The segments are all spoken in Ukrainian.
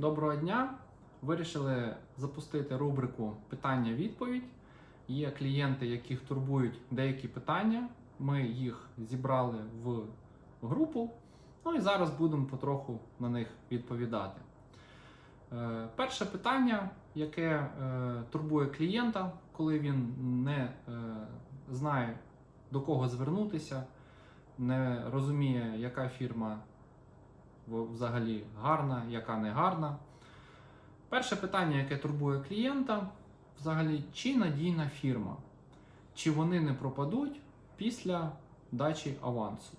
Доброго дня! Вирішили запустити рубрику Питання-відповідь. Є клієнти, яких турбують деякі питання. Ми їх зібрали в групу. Ну і зараз будемо потроху на них відповідати. Е, Перше питання, яке е, турбує клієнта, коли він не е, знає до кого звернутися, не розуміє, яка фірма взагалі гарна, яка не гарна. Перше питання, яке турбує клієнта, взагалі, чи надійна фірма, чи вони не пропадуть після дачі авансу.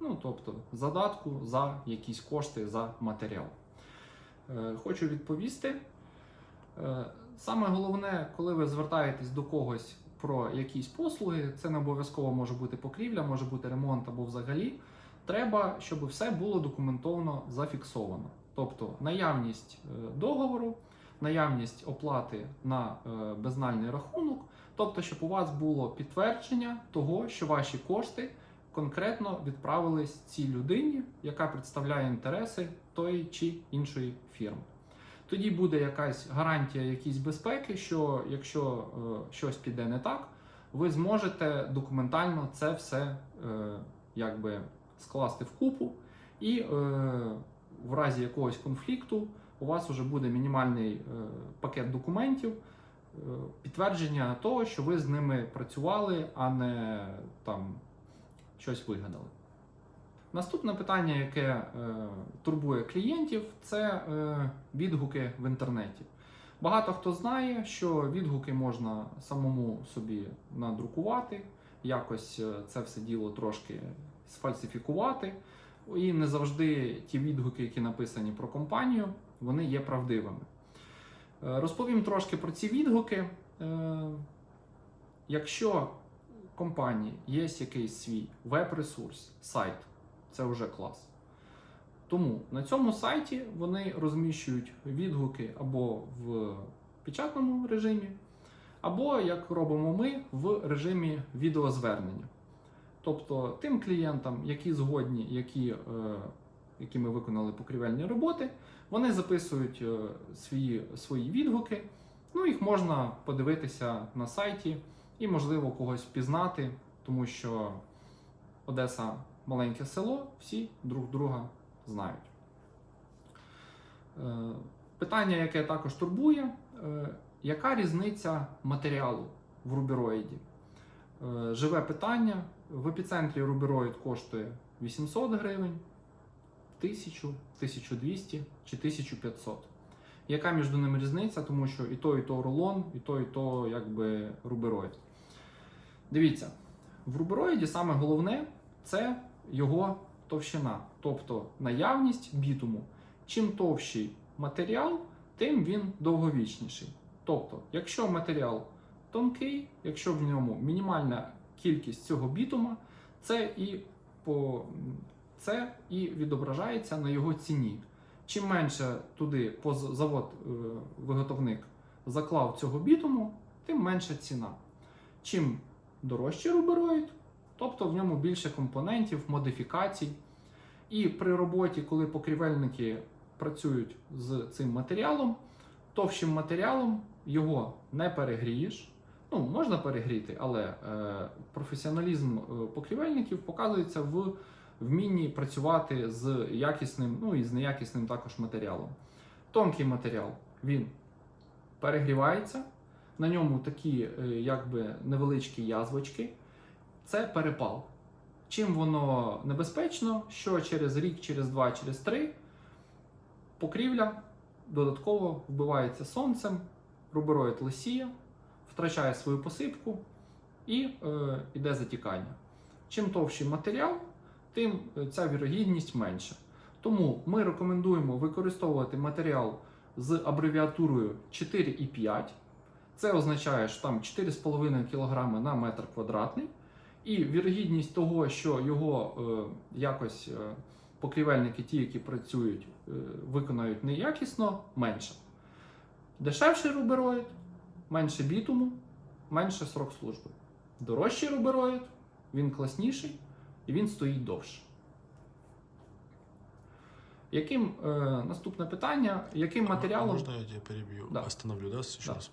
Ну, тобто задатку за якісь кошти за матеріал. Е, Хочу відповісти. Е, Саме головне, коли ви звертаєтесь до когось про якісь послуги, це не обов'язково може бути покрівля, може бути ремонт або взагалі. Треба, щоб все було документовано зафіксовано. Тобто наявність е, договору, наявність оплати на е, безнальний рахунок, тобто, щоб у вас було підтвердження того, що ваші кошти конкретно відправились цій людині, яка представляє інтереси тої чи іншої фірми. Тоді буде якась гарантія, якісь безпеки, що якщо е, щось піде не так, ви зможете документально це все е, якби скласти в купу, і е, в разі якогось конфлікту у вас вже буде мінімальний е, пакет документів, е, підтвердження того, що ви з ними працювали, а не там щось вигадали. Наступне питання, яке е, турбує клієнтів, це е, відгуки в інтернеті. Багато хто знає, що відгуки можна самому собі надрукувати, якось е, це все діло трошки сфальсифікувати. І не завжди ті відгуки, які написані про компанію, вони є правдивими. Е, Розповім трошки про ці відгуки. Е, Якщо у компанії є якийсь свій веб-ресурс, сайт, це вже клас. Тому на цьому сайті вони розміщують відгуки або в печатному режимі, або, як робимо ми, в режимі відеозвернення. Тобто тим клієнтам, які згодні, які, е, які ми виконали покрівельні роботи, вони записують е, свої, свої відгуки. Ну, їх можна подивитися на сайті і, можливо, когось впізнати, тому що Одеса маленьке село, всі друг друга знають. Е, Питання, яке також турбує, яка різниця матеріалу в рубероїді? Е, Живе питання. В епіцентрі рубероїд коштує 800 гривень, 1000, 1200 чи 1500. Яка між ними різниця? Тому що і то, і то рулон, і то, і то якби рубероїд. Дивіться, в рубероїді саме головне це його товщина, тобто наявність бітуму. Чим товщий матеріал, тим він довговічніший. Тобто, якщо матеріал тонкий, якщо в ньому мінімальна кількість цього бітума, це і по це і відображається на його ціні. Чим менше туди поз- завод е, заклав цього бітуму, тим менша ціна. Чим дорожчий рубероїд, тобто в ньому більше компонентів, модифікацій. І при роботі, коли покрівельники працюють з цим матеріалом, товщим матеріалом його не перегрієш. Ну, можна перегріти, але е, професіоналізм е, покрівельників показується в вмінні працювати з якісним, ну і з неякісним також матеріалом. Тонкий матеріал він перегрівається, на ньому такі е, якби невеличкі язвочки. Це перепал. Чим воно небезпечно, що через рік, через два, через три покрівля додатково вбивається сонцем, рубероїд лисіє, втрачає свою посипку і е, йде затікання. Чим товщий матеріал, тим е, ця вірогідність менша. Тому ми рекомендуємо використовувати матеріал з абревіатурою 4,5. Це означає, що там 4,5 кг на метр квадратний. І вірогідність того, що його е, якось е, покрівельники, ті, які працюють, е, виконають неякісно, менша. Дешевший рубероїд, менше бітуму, менше срок служби. Дорожчий рубероїд, він класніший і він стоїть довше. Яким е, наступне питання? Яким матеріалом Можна я тебе переб'ю? Да. Остановлю, да, еще Да. раз?